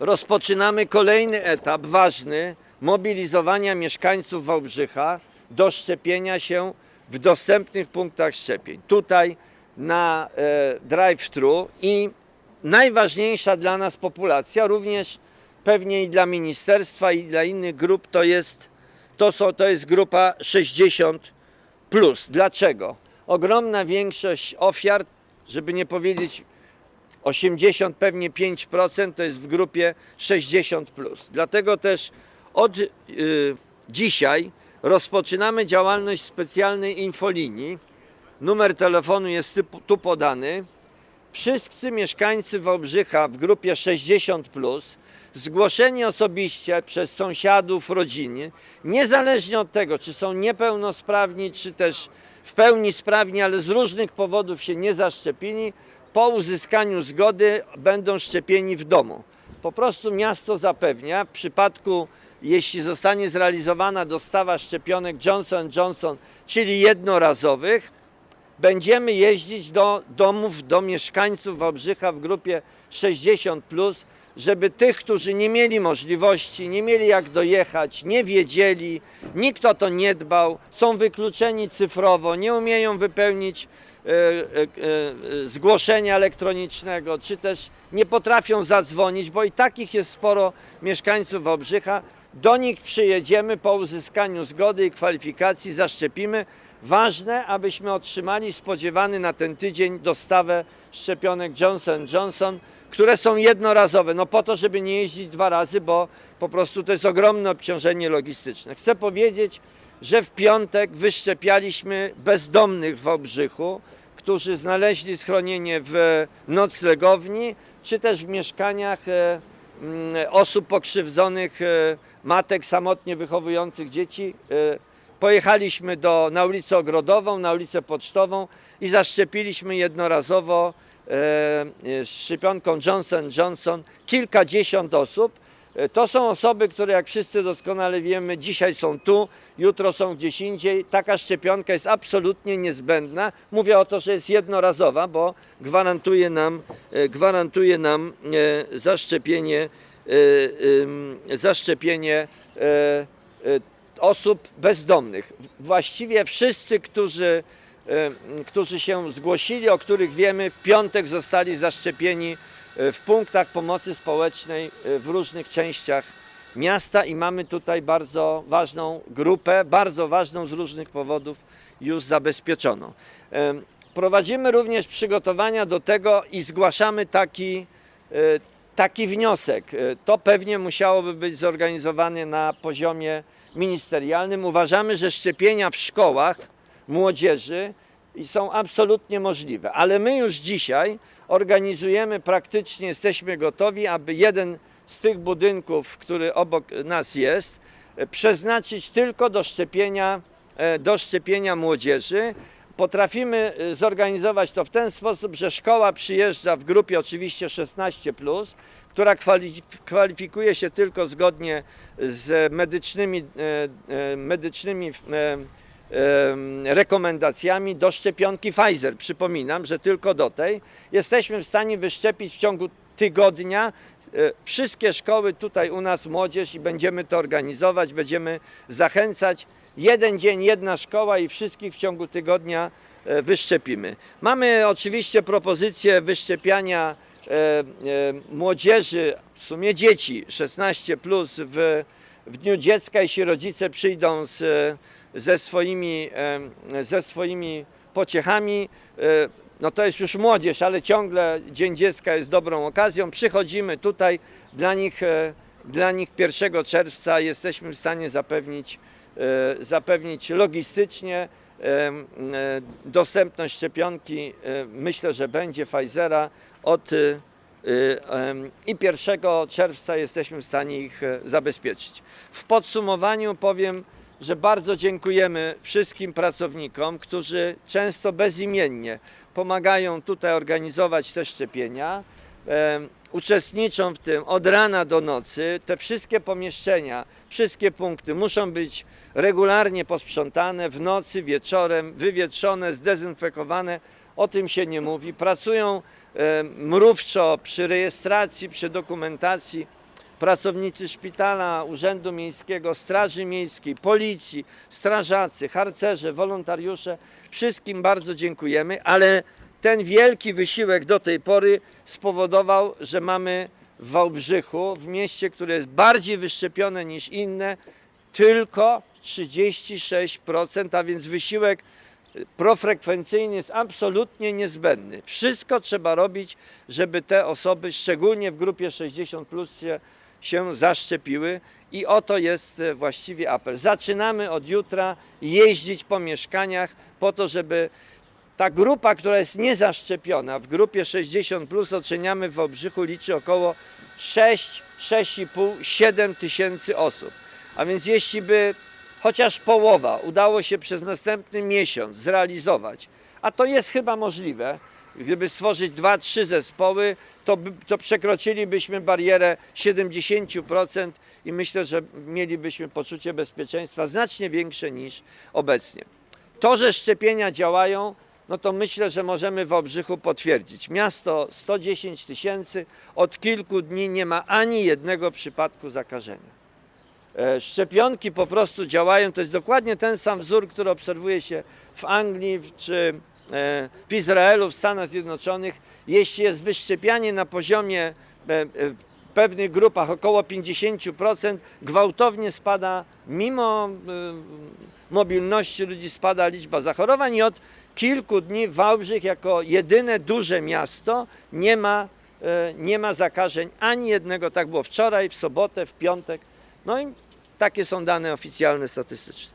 Rozpoczynamy kolejny etap ważny mobilizowania mieszkańców Wałbrzycha do szczepienia się w dostępnych punktach szczepień. Tutaj na e, drive-thru i najważniejsza dla nas populacja, również pewnie i dla ministerstwa i dla innych grup, to jest, to są, to jest grupa 60 plus. Dlaczego? Ogromna większość ofiar, żeby nie powiedzieć 80, pewnie 5% to jest w grupie 60. Plus. Dlatego też od y, dzisiaj rozpoczynamy działalność specjalnej infolinii. Numer telefonu jest tu podany. Wszyscy mieszkańcy Wałbrzycha w grupie 60 plus zgłoszeni osobiście przez sąsiadów, rodziny, niezależnie od tego, czy są niepełnosprawni, czy też w pełni sprawni, ale z różnych powodów się nie zaszczepili, po uzyskaniu zgody będą szczepieni w domu. Po prostu miasto zapewnia, w przypadku jeśli zostanie zrealizowana dostawa szczepionek Johnson Johnson, czyli jednorazowych, będziemy jeździć do domów, do mieszkańców Wałbrzycha w grupie 60, żeby tych, którzy nie mieli możliwości, nie mieli jak dojechać, nie wiedzieli, nikt o to nie dbał, są wykluczeni cyfrowo, nie umieją wypełnić zgłoszenia elektronicznego, czy też nie potrafią zadzwonić, bo i takich jest sporo mieszkańców Wałbrzycha. Do nich przyjedziemy po uzyskaniu zgody i kwalifikacji, zaszczepimy. Ważne, abyśmy otrzymali spodziewany na ten tydzień dostawę szczepionek Johnson Johnson, które są jednorazowe, no po to, żeby nie jeździć dwa razy, bo po prostu to jest ogromne obciążenie logistyczne. Chcę powiedzieć, że w piątek wyszczepialiśmy bezdomnych w Wałbrzychu, którzy znaleźli schronienie w noclegowni, czy też w mieszkaniach e, mm, osób pokrzywdzonych, e, matek samotnie wychowujących dzieci. E, Pojechaliśmy do, na ulicę Ogrodową, na ulicę Pocztową i zaszczepiliśmy jednorazowo szczepionką Johnson Johnson kilkadziesiąt osób. E, To są osoby, które jak wszyscy doskonale wiemy, dzisiaj są tu, jutro są gdzieś indziej. Taka szczepionka jest absolutnie niezbędna. Mówię o to, że jest jednorazowa, bo gwarantuje nam, e, gwarantuje nam e, zaszczepienie, zaszczepienie osób bezdomnych. Właściwie wszyscy, którzy, którzy się zgłosili, o których wiemy, w piątek zostali zaszczepieni w punktach pomocy społecznej e, w różnych częściach miasta i mamy tutaj bardzo ważną grupę, bardzo ważną z różnych powodów już zabezpieczoną. E, Prowadzimy również przygotowania do tego i zgłaszamy taki, e, taki wniosek. E, To pewnie musiałoby być zorganizowane na poziomie ministerialnym. Uważamy, że szczepienia w szkołach młodzieży i są absolutnie możliwe, ale my już dzisiaj organizujemy praktycznie, jesteśmy gotowi, aby jeden z tych budynków, który obok nas jest, przeznaczyć tylko do szczepienia, e, do szczepienia młodzieży. Potrafimy e, zorganizować to w ten sposób, że szkoła przyjeżdża w grupie oczywiście 16+, która kwali- kwalifikuje się tylko zgodnie z medycznymi, e, medycznymi rekomendacjami do szczepionki Pfizer. Przypominam, że tylko do tej jesteśmy w stanie wyszczepić w ciągu tygodnia e, wszystkie szkoły tutaj u nas młodzież i będziemy to organizować, będziemy zachęcać. Jeden dzień, jedna szkoła i wszystkich w ciągu tygodnia e, wyszczepimy. Mamy oczywiście propozycję wyszczepiania e, młodzieży, w sumie dzieci 16 plus w, w Dniu Dziecka, jeśli rodzice przyjdą z, ze, swoimi, ze swoimi pociechami. e, No to jest już młodzież, ale ciągle Dzień Dziecka jest dobrą okazją. Przychodzimy tutaj, dla nich, e, dla nich 1 czerwca jesteśmy w stanie zapewnić, e, zapewnić logistycznie dostępność szczepionki. Myślę, że będzie Pfizera od i 1 czerwca jesteśmy w stanie ich zabezpieczyć. W podsumowaniu powiem, że bardzo dziękujemy wszystkim pracownikom, którzy często bezimiennie pomagają tutaj organizować te szczepienia. Em, Uczestniczą w tym od rana do nocy. Te wszystkie pomieszczenia, wszystkie punkty muszą być regularnie posprzątane w nocy, wieczorem, wywietrzone, zdezynfekowane. O tym się nie mówi. Pracują e, mrówczo przy rejestracji, przy dokumentacji. Pracownicy szpitala, Urzędu Miejskiego, Straży Miejskiej, Policji, strażacy, harcerze, wolontariusze. Wszystkim bardzo dziękujemy, ale ten wielki wysiłek do tej pory spowodował, że mamy w Wałbrzychu, w mieście, które jest bardziej wyszczepione niż inne, tylko 36%, a więc wysiłek profrekwencyjny jest absolutnie niezbędny. Wszystko trzeba robić, żeby te osoby, szczególnie w grupie 60, plus się, się zaszczepiły. I oto jest e, właściwie apel. Zaczynamy od jutra jeździć po mieszkaniach po to, żeby ta grupa, która jest niezaszczepiona, w grupie 60 plus oceniamy w Wałbrzychu liczy około 6, 6,5, 7 tysięcy osób. A więc jeśli by chociaż połowa udało się przez następny miesiąc zrealizować, a to jest chyba możliwe, gdyby stworzyć dwa, trzy zespoły, to, to przekroczylibyśmy barierę 70% i myślę, że mielibyśmy poczucie bezpieczeństwa znacznie większe niż obecnie. To, że szczepienia działają, no to myślę, że możemy w Obrzychu potwierdzić. Miasto 110 tysięcy, od kilku dni nie ma ani jednego przypadku zakażenia. E, Szczepionki po prostu działają. To jest dokładnie ten sam wzór, który obserwuje się w Anglii czy w Izraelu, w Stanach Zjednoczonych. Jeśli jest wyszczepianie na poziomie e, e, w pewnych grupach około 50%, gwałtownie spada, mimo e, mobilności ludzi, spada liczba zachorowań i od kilku dni Wałbrzych jako jedyne duże miasto nie ma, e, nie ma zakażeń ani jednego. Tak było wczoraj, w sobotę, w piątek. No i takie są dane oficjalne statystyczne.